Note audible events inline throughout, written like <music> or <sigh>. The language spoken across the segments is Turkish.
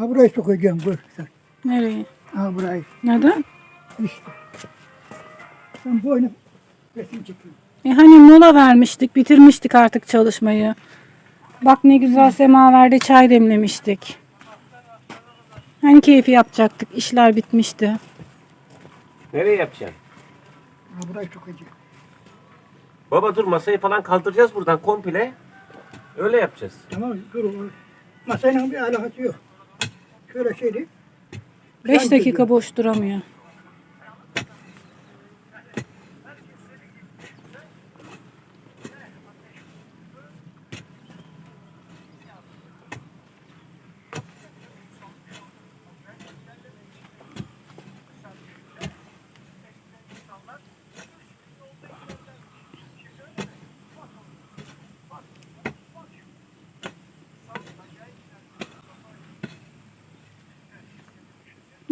Ha burayı sokacağım buyur sen. Nereye? Ha burayı. Neden? İşte. Sen boynu resim çekiyorsun. E hani mola vermiştik, bitirmiştik artık çalışmayı. Bak ne güzel semaverde çay demlemiştik. Hani keyfi yapacaktık, işler bitmişti. Nereye yapacaksın? Ha burayı sokacağım. Baba dur masayı falan kaldıracağız buradan komple. Öyle yapacağız. Tamam dur. Masayla bir alakası yok. Şöyle şey değil. 5 dakika boş duramıyor.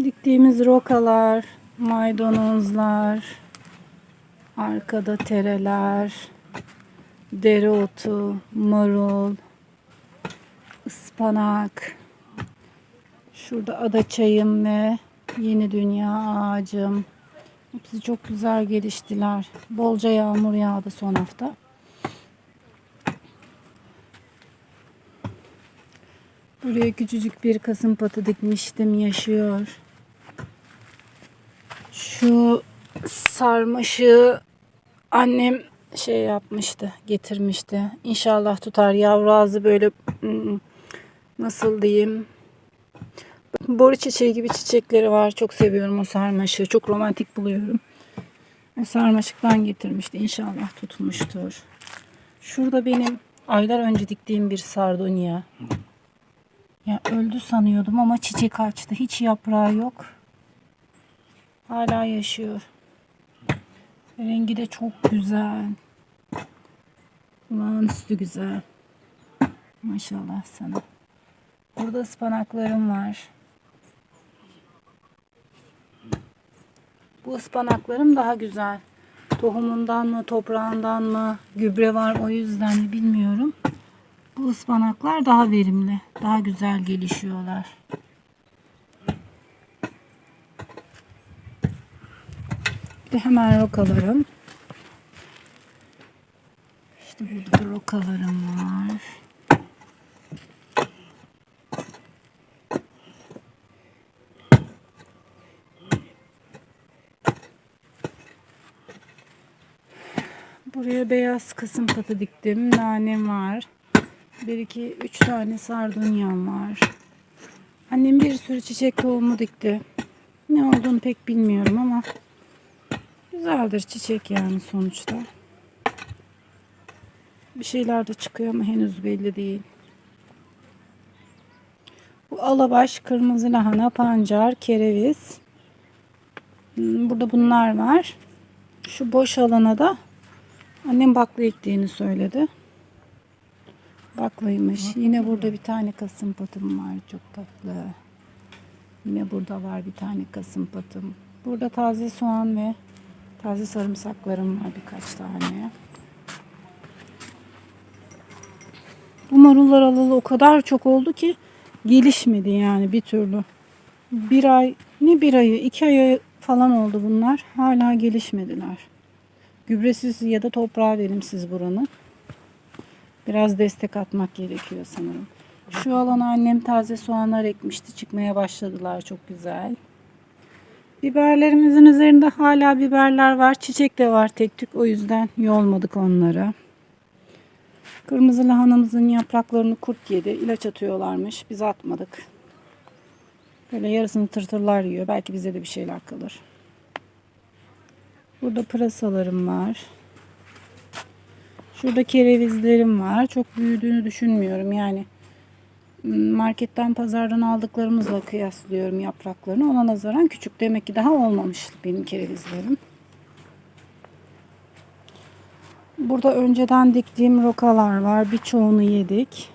Diktiğimiz rokalar, maydanozlar, arkada tereler, dereotu, marul, ıspanak. Şurada ada çayım ve yeni dünya ağacım. Hepsi çok güzel geliştiler. Bolca yağmur yağdı son hafta. Buraya küçücük bir kasım patı dikmiştim. Yaşıyor. Şu sarmaşığı annem şey yapmıştı, getirmişti. İnşallah tutar. Yavru ağzı böyle hmm, nasıl diyeyim? Boru çiçeği gibi çiçekleri var. Çok seviyorum o sarmaşığı. Çok romantik buluyorum. Ve Sarmaşıktan getirmişti. İnşallah tutmuştur. Şurada benim aylar önce diktiğim bir sardunya. Ya öldü sanıyordum ama çiçek açtı. Hiç yaprağı yok. Hala yaşıyor. Rengi de çok güzel. Olağanüstü güzel. Maşallah sana. Burada ıspanaklarım var. Bu ıspanaklarım daha güzel. Tohumundan mı, toprağından mı, gübre var o yüzden mi bilmiyorum. Bu ıspanaklar daha verimli, daha güzel gelişiyorlar. De hemen rokalarım. İşte burada da rokalarım var. Buraya beyaz kasım patı diktim. Nanem var. Bir iki üç tane sardunyam var. Annem bir sürü çiçek tohumu dikti. Ne olduğunu pek bilmiyorum ama güzeldir çiçek yani sonuçta. Bir şeyler de çıkıyor ama henüz belli değil. Bu alabaş, kırmızı lahana, pancar, kereviz. Hmm, Burada bunlar var. Şu boş alana da annem bakla ektiğini söyledi. Baklıymış. Yine burada bir tane kasım patım var. Çok tatlı. Yine burada var bir tane kasım patım. Burada taze soğan ve taze sarımsaklarım var birkaç tane. Bu marullar alalı o kadar çok oldu ki gelişmedi yani bir türlü. Bir ay, ne bir ayı, iki ay falan oldu bunlar. Hala gelişmediler. Gübresiz ya da toprağa verimsiz buranın. Biraz destek atmak gerekiyor sanırım. Şu alana annem taze soğanlar ekmişti. Çıkmaya başladılar. Çok güzel. Biberlerimizin üzerinde hala biberler var. Çiçek de var tek tük. O yüzden yolmadık onları. Kırmızı lahanamızın yapraklarını kurt yedi. İlaç atıyorlarmış. Biz atmadık. Böyle yarısını tırtırlar yiyor. Belki bize de bir şeyler kalır. Burada pırasalarım var. Şurada kerevizlerim var. Çok büyüdüğünü düşünmüyorum. Yani marketten pazardan aldıklarımızla kıyaslıyorum yapraklarını. Ona nazaran küçük. Demek ki daha olmamış benim kerevizlerim. Burada önceden diktiğim rokalar var. Birçoğunu yedik.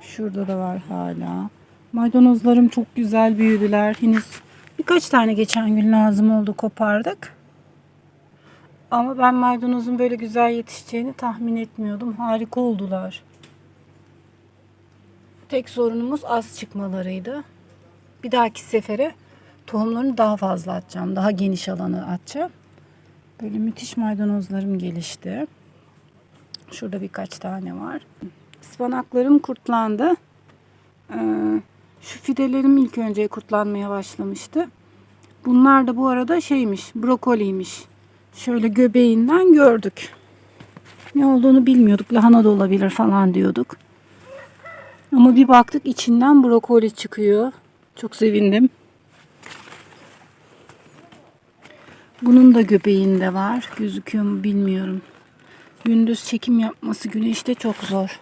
Şurada da var hala. Maydanozlarım çok güzel büyüdüler. Henüz birkaç tane geçen gün lazım oldu kopardık. Ama ben maydanozun böyle güzel yetişeceğini tahmin etmiyordum. Harika oldular. Tek sorunumuz az çıkmalarıydı. Bir dahaki sefere tohumlarını daha fazla atacağım. Daha geniş alanı atacağım. Böyle müthiş maydanozlarım gelişti. Şurada birkaç tane var. Ispanaklarım kurtlandı. Ee, şu fidelerim ilk önce kurtlanmaya başlamıştı. Bunlar da bu arada şeymiş, brokoliymiş. Şöyle göbeğinden gördük. Ne olduğunu bilmiyorduk. Lahana da olabilir falan diyorduk. Ama bir baktık içinden brokoli çıkıyor. Çok sevindim. Bunun da göbeğinde var. Gözüküyor mu bilmiyorum. Gündüz çekim yapması güneşte çok zor.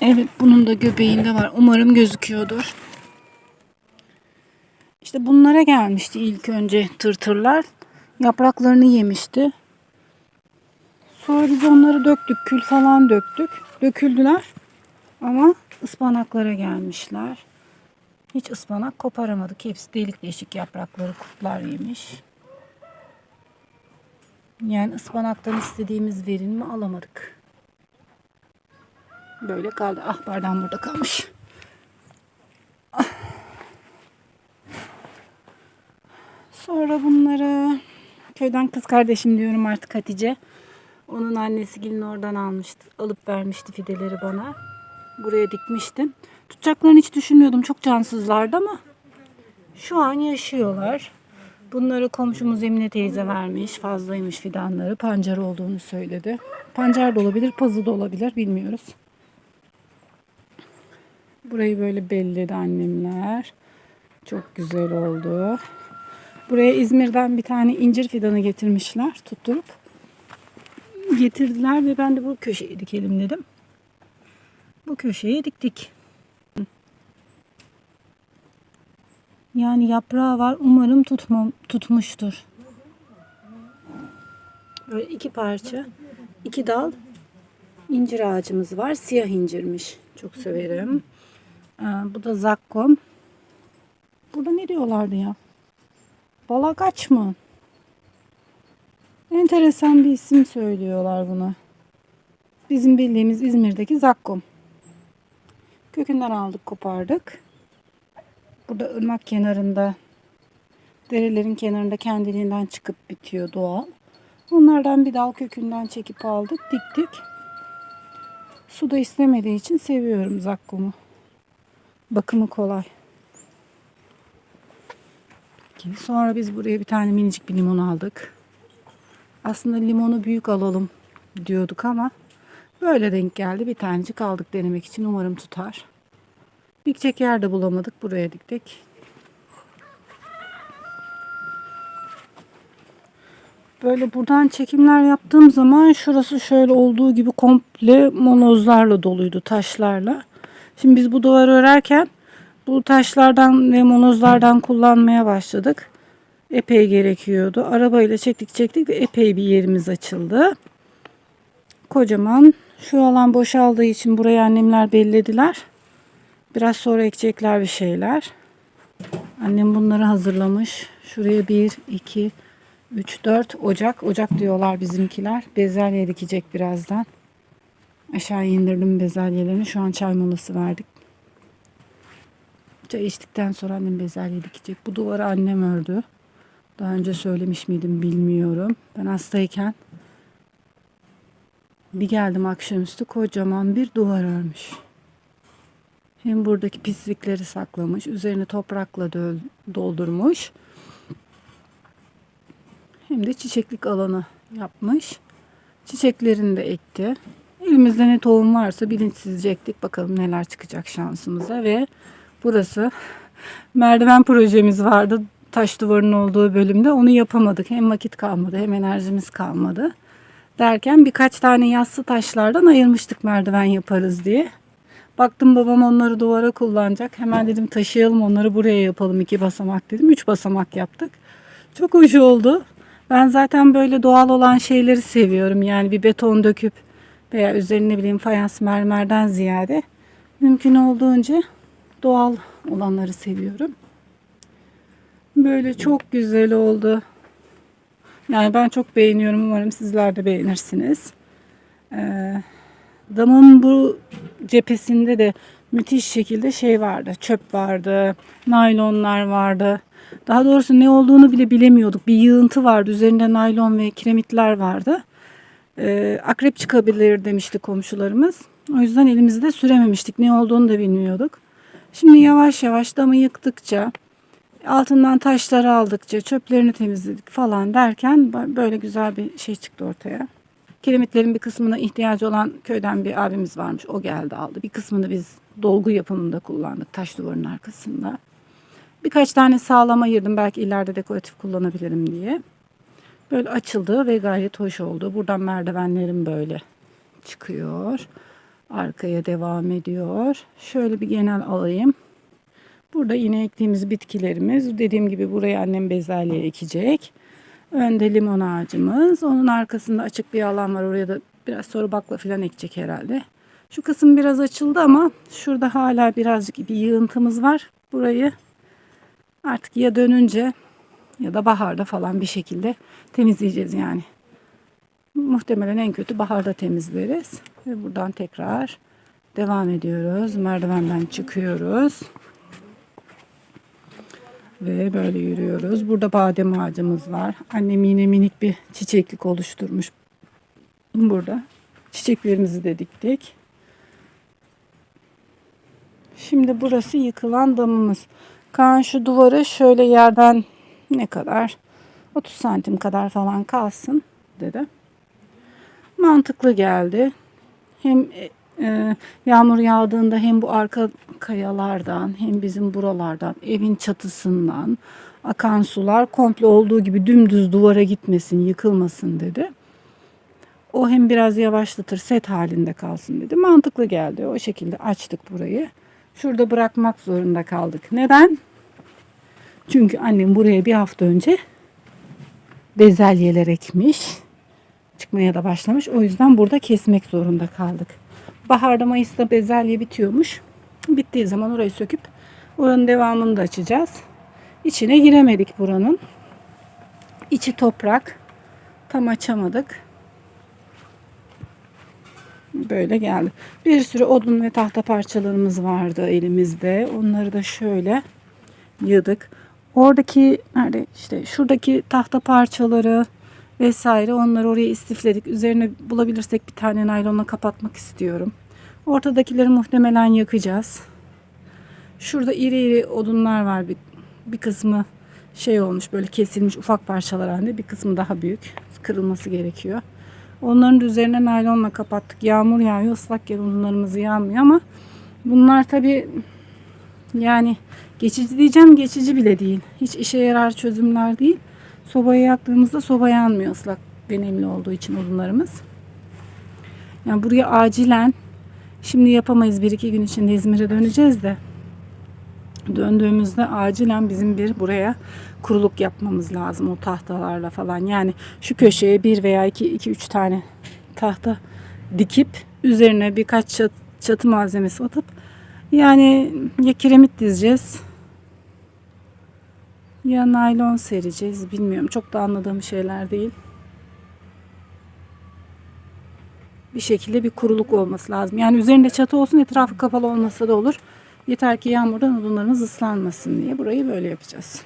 Evet bunun da göbeğinde var. Umarım gözüküyordur. İşte bunlara gelmişti ilk önce tırtırlar. Yapraklarını yemişti. Sonra biz onları döktük. Kül falan döktük. Döküldüler. Ama ıspanaklara gelmişler. Hiç ıspanak koparamadık. Hepsi delik deşik yaprakları kurtlar yemiş. Yani ıspanaktan istediğimiz verimimi alamadık. Böyle kaldı. Ah bardağım burada kalmış. Ah. Sonra bunları köyden kız kardeşim diyorum artık Hatice. Onun annesi gelin oradan almıştı. Alıp vermişti fideleri bana. Buraya dikmiştim. Tutacaklarını hiç düşünmüyordum. Çok cansızlardı ama şu an yaşıyorlar. Bunları komşumuz Emine teyze vermiş. Fazlaymış fidanları. Pancar olduğunu söyledi. Pancar da olabilir, pazı da olabilir. Bilmiyoruz. Burayı böyle belledi annemler. Çok güzel oldu. Buraya İzmir'den bir tane incir fidanı getirmişler. Tutturup getirdiler ve ben de bu köşeyi dikelim dedim. Bu köşeyi diktik. Yani yaprağı var. Umarım tutmam, tutmuştur. Böyle iki parça, iki dal incir ağacımız var. Siyah incirmiş. Çok severim. Ee, bu da zakkum. Burada ne diyorlardı ya? Balagaç mı? Enteresan bir isim söylüyorlar buna. Bizim bildiğimiz İzmir'deki zakkum. Kökünden aldık, kopardık. Burada ırmak kenarında, derelerin kenarında kendiliğinden çıkıp bitiyor doğal. Onlardan bir dal kökünden çekip aldık, diktik. Su da istemediği için seviyorum zakkumu. Bakımı kolay. Sonra biz buraya bir tane minicik bir limon aldık. Aslında limonu büyük alalım diyorduk ama böyle denk geldi. Bir tanecik aldık denemek için. Umarım tutar. Dikecek yer de bulamadık. Buraya diktik. Böyle buradan çekimler yaptığım zaman şurası şöyle olduğu gibi komple molozlarla doluydu, taşlarla. Şimdi biz bu duvarı örerken bu taşlardan ve molozlardan kullanmaya başladık. Epey gerekiyordu. Arabayla çektik çektik ve epey bir yerimiz açıldı. Kocaman. Şu alan boşaldığı için burayı annemler bellediler. Biraz sonra ekecekler bir şeyler. Annem bunları hazırlamış. Şuraya 1, 2, 3, 4 ocak. Ocak diyorlar bizimkiler. Bezelye dikecek birazdan. Aşağı indirdim bezelyelerini. Şu an çay molası verdik. Çay içtikten sonra annem bezelye dikecek. Bu duvarı annem ördü. Daha önce söylemiş miydim bilmiyorum. Ben hastayken bir geldim akşamüstü kocaman bir duvar örmüş. Hem buradaki pislikleri saklamış, üzerine toprakla doldurmuş. Hem de çiçeklik alanı yapmış. Çiçeklerini de ekti. Elimizde ne tohum varsa bilinçsizce ektik. Bakalım neler çıkacak şansımıza ve burası merdiven projemiz vardı. Taş duvarın olduğu bölümde onu yapamadık. Hem vakit kalmadı hem enerjimiz kalmadı. Derken birkaç tane yassı taşlardan ayırmıştık merdiven yaparız diye. Baktım babam onları duvara kullanacak. Hemen dedim taşıyalım onları buraya yapalım iki basamak dedim. Üç basamak yaptık. Çok hoş oldu. Ben zaten böyle doğal olan şeyleri seviyorum. Yani bir beton döküp veya üzerine bileyim fayans mermerden ziyade mümkün olduğunca doğal olanları seviyorum. Böyle çok güzel oldu. Yani ben çok beğeniyorum. Umarım sizler de beğenirsiniz. Ee, Damın bu cephesinde de müthiş şekilde şey vardı. Çöp vardı, naylonlar vardı. Daha doğrusu ne olduğunu bile bilemiyorduk. Bir yığıntı vardı. Üzerinde naylon ve kiremitler vardı. Ee, akrep çıkabilir demişti komşularımız. O yüzden elimizde sürememiştik. Ne olduğunu da bilmiyorduk. Şimdi yavaş yavaş damı yıktıkça, altından taşları aldıkça, çöplerini temizledik falan derken böyle güzel bir şey çıktı ortaya. Kiremitlerin bir kısmına ihtiyacı olan köyden bir abimiz varmış. O geldi aldı. Bir kısmını biz dolgu yapımında kullandık taş duvarın arkasında. Birkaç tane sağlam ayırdım belki ileride dekoratif kullanabilirim diye. Böyle açıldı ve gayet hoş oldu. Buradan merdivenlerim böyle çıkıyor. Arkaya devam ediyor. Şöyle bir genel alayım. Burada yine ektiğimiz bitkilerimiz. Dediğim gibi buraya annem bezelye ekecek. Önde limon ağacımız. Onun arkasında açık bir alan var. Oraya da biraz sonra bakla falan ekecek herhalde. Şu kısım biraz açıldı ama şurada hala birazcık bir yığıntımız var. Burayı artık ya dönünce ya da baharda falan bir şekilde temizleyeceğiz yani. Muhtemelen en kötü baharda temizleriz. Ve buradan tekrar devam ediyoruz. Merdivenden çıkıyoruz. Ve böyle yürüyoruz. Burada badem ağacımız var. Annem yine minik bir çiçeklik oluşturmuş. Burada. Çiçeklerimizi de diktik. Şimdi burası yıkılan damımız. Kaan şu duvarı şöyle yerden ne kadar? 30 santim kadar falan kalsın dedi. Mantıklı geldi. Hem e, e, yağmur yağdığında hem bu arka kayalardan hem bizim buralardan evin çatısından akan sular komple olduğu gibi dümdüz duvara gitmesin, yıkılmasın dedi. O hem biraz yavaşlatır, set halinde kalsın dedi. Mantıklı geldi. O şekilde açtık burayı. Şurada bırakmak zorunda kaldık. Neden? Çünkü annem buraya bir hafta önce bezelyeler ekmiş. Çıkmaya da başlamış. O yüzden burada kesmek zorunda kaldık. Baharda Mayıs'ta bezelye bitiyormuş. Bittiği zaman orayı söküp oranın devamını da açacağız. İçine giremedik buranın. İçi toprak. Tam açamadık. Böyle geldi. Bir sürü odun ve tahta parçalarımız vardı elimizde. Onları da şöyle yığdık. Oradaki nerede işte şuradaki tahta parçaları vesaire onları oraya istifledik. Üzerine bulabilirsek bir tane naylonla kapatmak istiyorum. Ortadakileri muhtemelen yakacağız. Şurada iri iri odunlar var. Bir, bir kısmı şey olmuş böyle kesilmiş ufak parçalar halinde. Bir kısmı daha büyük. Kırılması gerekiyor. Onların da üzerine naylonla kapattık. Yağmur yağıyor. ıslak yer odunlarımız yağmıyor ama bunlar tabi yani geçici diyeceğim geçici bile değil. Hiç işe yarar çözümler değil. Sobayı yaktığımızda soba yanmıyor ıslak ve nemli olduğu için odunlarımız. Yani buraya acilen şimdi yapamayız. Bir iki gün içinde İzmir'e döneceğiz de döndüğümüzde acilen bizim bir buraya kuruluk yapmamız lazım o tahtalarla falan. Yani şu köşeye bir veya iki, iki üç tane tahta dikip üzerine birkaç çat, çatı malzemesi atıp yani ya kiremit dizeceğiz ya naylon sereceğiz bilmiyorum. Çok da anladığım şeyler değil. Bir şekilde bir kuruluk olması lazım. Yani üzerinde çatı olsun etrafı kapalı olmasa da olur. Yeter ki yağmurdan odunlarımız ıslanmasın diye burayı böyle yapacağız.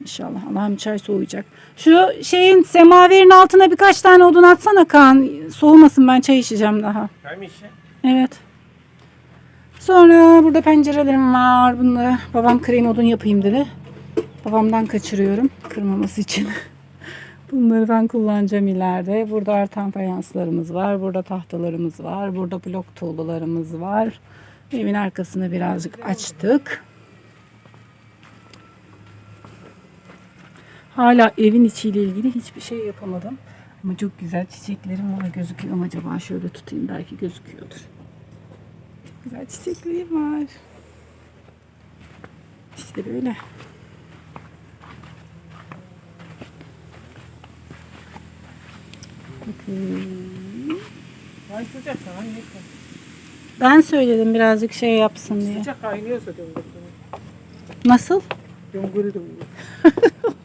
İnşallah Allah'ım çay soğuyacak. Şu şeyin semaverin altına birkaç tane odun atsana Kaan. Soğumasın ben çay içeceğim daha. Hem işi. Evet. Sonra burada pencerelerim var. Bunları babam krem odun yapayım dedi. Babamdan kaçırıyorum kırmaması için. <laughs> Bunları ben kullanacağım ileride. Burada artan fayanslarımız var. Burada tahtalarımız var. Burada blok tuğlalarımız var. Evin arkasını birazcık açtık. Hala evin içiyle ilgili hiçbir şey yapamadım. Ama çok güzel çiçeklerim var. Gözüküyor mu acaba? Şöyle tutayım belki gözüküyordur. Çok güzel çiçeklerim var. İşte böyle. Bakın. Ay sıcak ha ne Ben söyledim birazcık şey yapsın diye. Sıcak kaynıyorsa döngür. Nasıl? Döngür. <laughs>